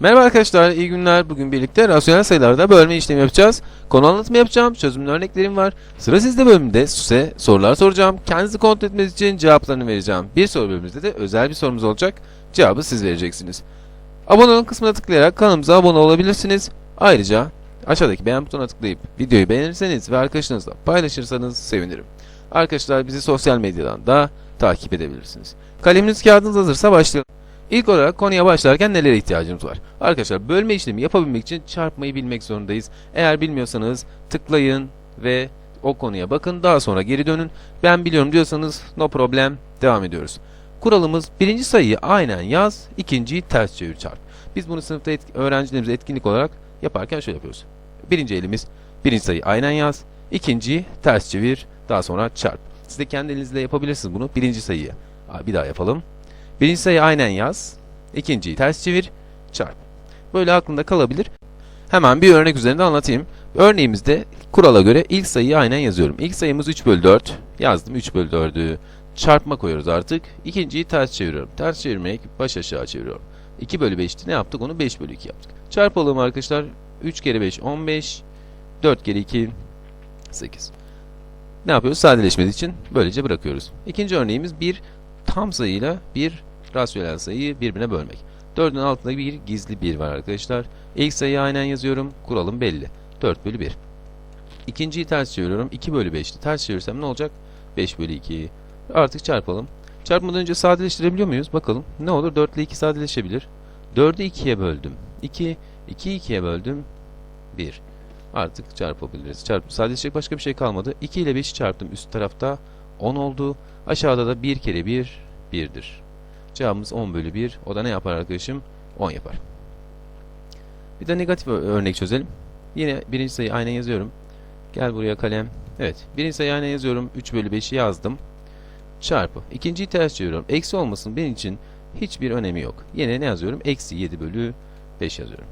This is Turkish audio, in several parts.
Merhaba arkadaşlar, iyi günler. Bugün birlikte rasyonel sayılarda bölme işlemi yapacağız. Konu anlatımı yapacağım, çözümlü örneklerim var. Sıra sizde bölümünde size sorular soracağım. Kendinizi kontrol etmeniz için cevaplarını vereceğim. Bir soru bölümümüzde de özel bir sorumuz olacak. Cevabı siz vereceksiniz. Abone olun kısmına tıklayarak kanalımıza abone olabilirsiniz. Ayrıca aşağıdaki beğen butonuna tıklayıp videoyu beğenirseniz ve arkadaşlarınızla paylaşırsanız sevinirim. Arkadaşlar bizi sosyal medyadan da takip edebilirsiniz. Kaleminiz kağıdınız hazırsa başlayalım. İlk olarak konuya başlarken nelere ihtiyacımız var? Arkadaşlar bölme işlemi yapabilmek için çarpmayı bilmek zorundayız. Eğer bilmiyorsanız tıklayın ve o konuya bakın daha sonra geri dönün. Ben biliyorum diyorsanız no problem devam ediyoruz. Kuralımız birinci sayıyı aynen yaz, ikinciyi ters çevir çarp. Biz bunu sınıfta etk- öğrencilerimize etkinlik olarak yaparken şöyle yapıyoruz. Birinci elimiz birinci sayıyı aynen yaz, ikinciyi ters çevir, daha sonra çarp. Siz de kendi yapabilirsiniz bunu birinci sayıyı. Bir daha yapalım. Birinci sayıyı aynen yaz. ikinciyi ters çevir, çarp. Böyle aklında kalabilir. Hemen bir örnek üzerinde anlatayım. Örneğimizde kurala göre ilk sayıyı aynen yazıyorum. İlk sayımız 3 bölü 4. Yazdım 3 bölü 4'ü. Çarpma koyuyoruz artık. İkinciyi ters çeviriyorum. Ters çevirmek baş aşağı çeviriyorum. 2 bölü 5'ti ne yaptık onu 5 bölü 2 yaptık. Çarpalım arkadaşlar. 3 kere 5 15. 4 kere 2 8. Ne yapıyoruz? Sadeleşmesi için böylece bırakıyoruz. İkinci örneğimiz bir tam sayıyla bir rasyonel sayıyı birbirine bölmek. 4'ün altında bir gizli bir var arkadaşlar. İlk sayıyı aynen yazıyorum. Kuralım belli. 4 bölü 1. İkinciyi ters çeviriyorum. 2 bölü 5'ti. Ters çevirsem ne olacak? 5 bölü 2. Artık çarpalım. Çarpmadan önce sadeleştirebiliyor muyuz? Bakalım. Ne olur? 4 ile 2 sadeleşebilir. 4'ü 2'ye böldüm. 2, 2'yi 2'ye böldüm. 1. Artık çarpabiliriz. Çarp, sadeleşecek başka bir şey kalmadı. 2 ile 5'i çarptım. Üst tarafta 10 oldu. Aşağıda da 1 kere 1, 1'dir. Cevabımız 10 bölü 1. O da ne yapar arkadaşım? 10 yapar. Bir de negatif örnek çözelim. Yine birinci sayıyı aynen yazıyorum. Gel buraya kalem. Evet. Birinci sayıyı aynen yazıyorum. 3 bölü 5'i yazdım. Çarpı. İkinciyi ters çeviriyorum. Eksi olmasın benim için hiçbir önemi yok. Yine ne yazıyorum? Eksi 7 bölü 5 yazıyorum.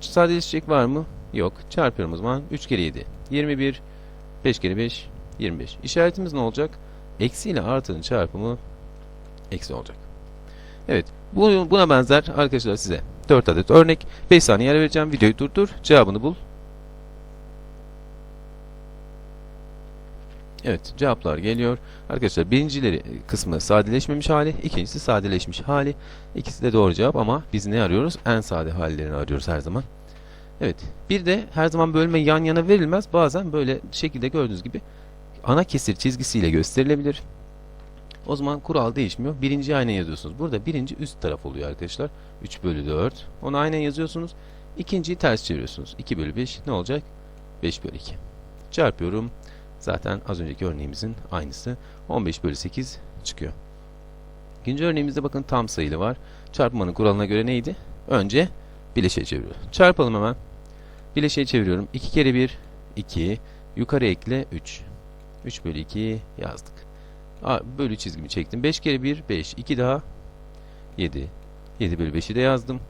Sadeleşecek var mı? Yok. Çarpıyorum o zaman. 3 kere 7. 21. 5 kere 5. 25. İşaretimiz ne olacak? Eksi ile artının çarpımı eksi olacak. Evet. Bu, buna benzer arkadaşlar size 4 adet örnek. 5 saniye vereceğim. Videoyu durdur. Cevabını bul. Evet. Cevaplar geliyor. Arkadaşlar birincileri kısmı sadeleşmemiş hali. ikincisi sadeleşmiş hali. İkisi de doğru cevap ama biz ne arıyoruz? En sade hallerini arıyoruz her zaman. Evet. Bir de her zaman bölme yan yana verilmez. Bazen böyle şekilde gördüğünüz gibi ana kesir çizgisiyle gösterilebilir. O zaman kural değişmiyor. Birinci aynen yazıyorsunuz. Burada birinci üst taraf oluyor arkadaşlar. 3 bölü 4. Onu aynen yazıyorsunuz. İkinciyi ters çeviriyorsunuz. 2 bölü 5 ne olacak? 5 bölü 2. Çarpıyorum. Zaten az önceki örneğimizin aynısı. 15 bölü 8 çıkıyor. İkinci örneğimizde bakın tam sayılı var. Çarpmanın kuralına göre neydi? Önce bileşeye çeviriyor. Çarpalım hemen. Bileşeye çeviriyorum. 2 kere 1 2. Yukarı ekle 3. 3 bölü 2 yazdık. A, bölü çizgimi çektim. 5 kere 1 5. 2 daha 7. 7 bölü 5'i de yazdım.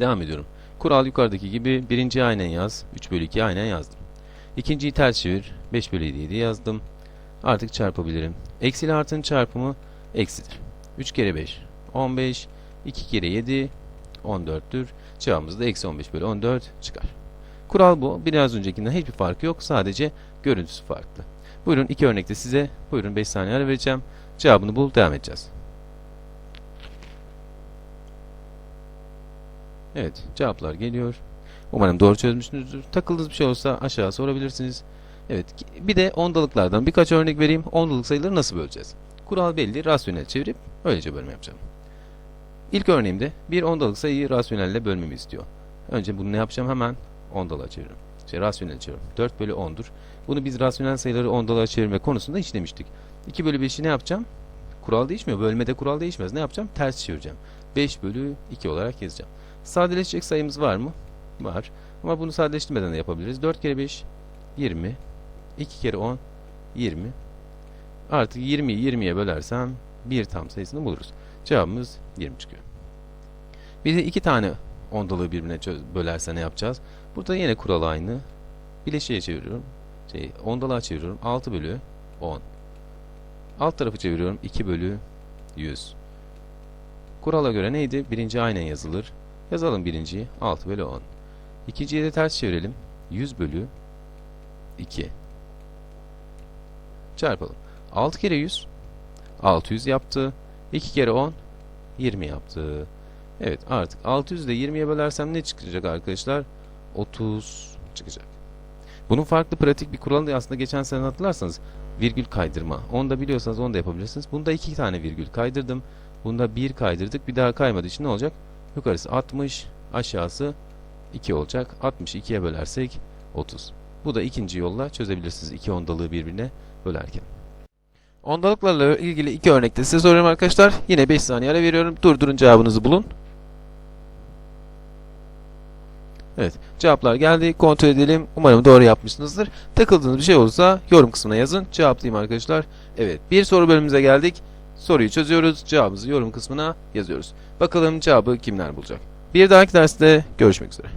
Devam ediyorum. Kural yukarıdaki gibi birinci aynen yaz. 3 bölü 2 aynen yazdım. İkinciyi ters çevir. 5 bölü 7 yazdım. Artık çarpabilirim. Eksi ile artının çarpımı eksidir. 3 kere 5 15. 2 kere 7 14'tür. Cevabımız da eksi 15 bölü 14 çıkar. Kural bu. Biraz öncekinden hiçbir farkı yok. Sadece görüntüsü farklı. Buyurun iki örnekte size. Buyurun 5 saniye ara vereceğim. Cevabını bul. Devam edeceğiz. Evet. Cevaplar geliyor. Umarım doğru çözmüşsünüzdür. Takıldığınız bir şey olsa aşağı sorabilirsiniz. Evet. Bir de ondalıklardan birkaç örnek vereyim. Ondalık sayıları nasıl böleceğiz? Kural belli. Rasyonel çevirip öylece bölme yapacağım. İlk örneğimde bir ondalık sayıyı rasyonelle bölmemi istiyor. Önce bunu ne yapacağım? Hemen ondalığa çeviriyorum. Şey, rasyonel çeviriyorum. 4 bölü 10'dur. Bunu biz rasyonel sayıları ondalığa çevirme konusunda işlemiştik. 2 bölü 5'i ne yapacağım? Kural değişmiyor. Bölmede kural değişmez. Ne yapacağım? Ters çevireceğim. 5 bölü 2 olarak yazacağım. Sadeleşecek sayımız var mı? Var. Ama bunu sadeleştirmeden de yapabiliriz. 4 kere 5 20. 2 kere 10 20. Artık 20'yi 20'ye bölersem bir tam sayısını buluruz. Cevabımız 20 çıkıyor. Bir de iki tane ondalığı birbirine bölerse ne yapacağız? Burada yine kural aynı. Bileşiğe çeviriyorum. Şey, ondalığa çeviriyorum. 6 bölü 10. Alt tarafı çeviriyorum. 2 bölü 100. Kurala göre neydi? Birinci aynen yazılır. Yazalım birinciyi. 6 bölü 10. İkinciyi de ters çevirelim. 100 bölü 2. Çarpalım. 6 kere 100. 600 yaptı. 2 kere 10. 20 yaptı. Evet artık 600 de 20'ye bölersem ne çıkacak arkadaşlar? 30 çıkacak. Bunun farklı pratik bir kuralı da aslında geçen sene hatırlarsanız virgül kaydırma. Onu da biliyorsanız onu da yapabilirsiniz. Bunda iki tane virgül kaydırdım. Bunda bir kaydırdık. Bir daha kaymadığı için ne olacak? Yukarısı 60, aşağısı 2 olacak. 60'ı 2'ye bölersek 30. Bu da ikinci yolla çözebilirsiniz iki ondalığı birbirine bölerken. Ondalıklarla ilgili iki örnekte size soruyorum arkadaşlar. Yine 5 saniye ara veriyorum. Durdurun cevabınızı bulun. Evet, cevaplar geldi. Kontrol edelim. Umarım doğru yapmışsınızdır. Takıldığınız bir şey olursa yorum kısmına yazın. Cevaplayayım arkadaşlar. Evet, bir soru bölümümüze geldik. Soruyu çözüyoruz. Cevabımızı yorum kısmına yazıyoruz. Bakalım cevabı kimler bulacak. Bir dahaki derste görüşmek üzere.